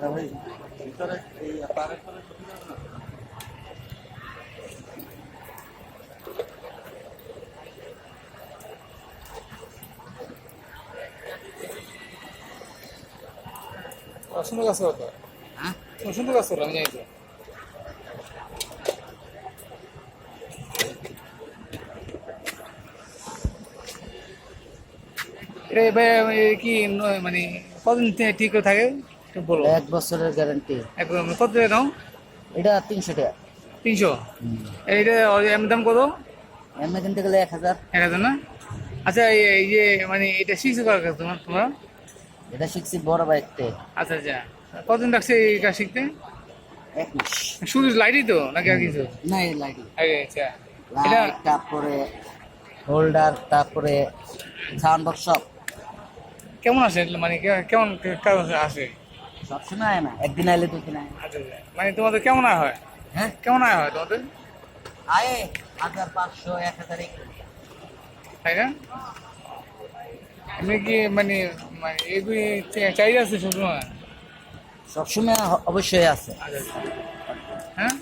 ভাই ভিতরে এই পাড়ের করে সুন্দর গাছ এটা কি মানে কদিন থে- ঠিক থাকে? একটু বলো। এক বছরের গ্যারান্টি একদম কত টাকা নাও এটা তিনশো টাকা। তিনশো? এইটা এমনি দাম কত? এমনি কিনতে গেলে এক হাজার। এক হাজার না? আচ্ছা এই যে মানে এটা শিখছে কার কাছে তোমার তোমরা? এটা শিখছি বড় বাইকতে আচ্ছা আচ্ছা। কতদিন লাগছে এই কাজ শিখতে? এক মাস। শুধু লাইটই তো নাকি আর কিছু? না এই লাইট আগে আচ্ছা। এটা তারপরে হোল্ডার তারপরে সাউন্ড বক্স সব। কেমন আসে মানে কেমন কাজ আসে সবসময় আয় না একদিন আইলে দুদিন আয় আচ্ছা আচ্ছা। মানে তোমাদের কেমন আয় হয়? হ্যাঁ? কেমন আয় হয় তোমাদের? আয়ে হাজার পাঁচশো এক হাজার তাই না? কি মানে মানে এগুলি চাহিদা আছে সবসময়? সবসময় অবশ্যই আছে। আচ্ছা। হ্যাঁ?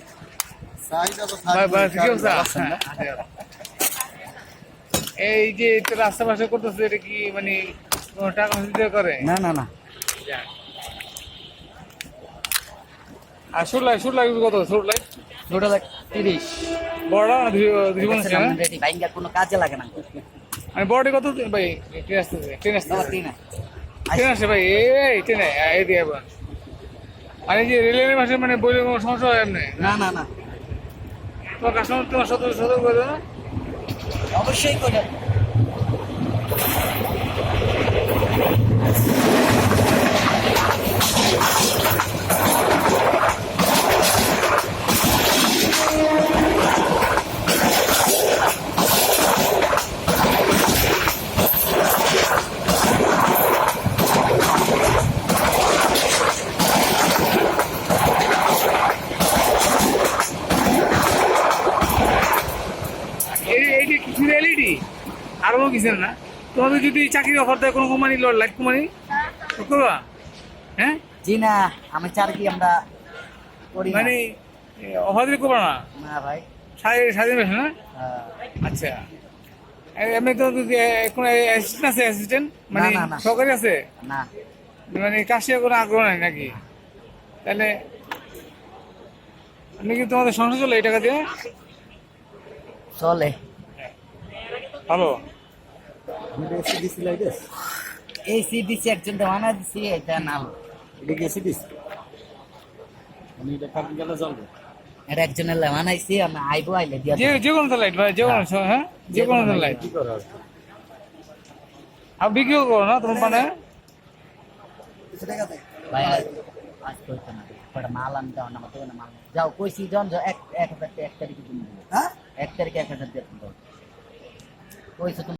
তো। এই যে এটা রাস্তা পাশে করতেছে এটা কি মানে কোনো টাকা পয়সা করে না না না। আর সুর লাইট সুর লাইট কত? সুর লাইট দুটো লাখ তিরিশ। বড় না দুই পঞ্চাশ? রেডি বাইঙ্গা কোনো কাজে লাগে না। বড়টি কত? ভাই ট্রেন আসতেছে ট্রেন আসতেছে। ট্রেন ভাই এই ট্রেনে এই দিয়ে আবার। যে রেলের পাশে মানে বইলে কোনো সমস্যা হয় এমনি? না না না। তোমার কাস্টমার তোমার সতর্ক সতর্ক করে না? অবশ্যই করে। এলইডি আর কোনো কিছু না তোমাদের যদি চাকরির অফার দেয় কোনো কোম্পানি লাইট কোম্পানি করবা? হ্যাঁ? জি না আমি কি আমরা করি মানে অফার দিলে করবা না? না ভাই। সাড়ে সাড়ে বেশি না? হ্যাঁ। আচ্ছা। এমনি তো কোনো অ্যাসিস্ট্যান্ট আছে অ্যাসিস্ট্যান্ট মানে। সরকারি আছে? না। মানে কাশিয়া কোনো আগ্রহ নাই নাকি? তাহলে আপনি কি তোমাদের সংসার চলে এই টাকা দিয়ে? চলে। ভালো আমি এসি দিছি লাইটেস এই সি দিছি একজন দেওয়ানা দিছি এটা নাল। এটা কি এসি দিছি আমি এটা কাপড় গেলে জ্বলবে। এটা একজনের বানাইছি আমি আইবো আইলে দিয়া যে যে কোনো লাইট ভাই যে কোনো হ্যাঁ? যে কোনো লাইট কি করা আর বিক্রিও করো না তোমার মানে? ভাই আজ আজ করতে না। পরে মাল আনতে হবে না মাল যাও কইছি জন এক এক হাজার এক তারিখে তুমি এক তারিখে এক হাজার দিয়ে Como dices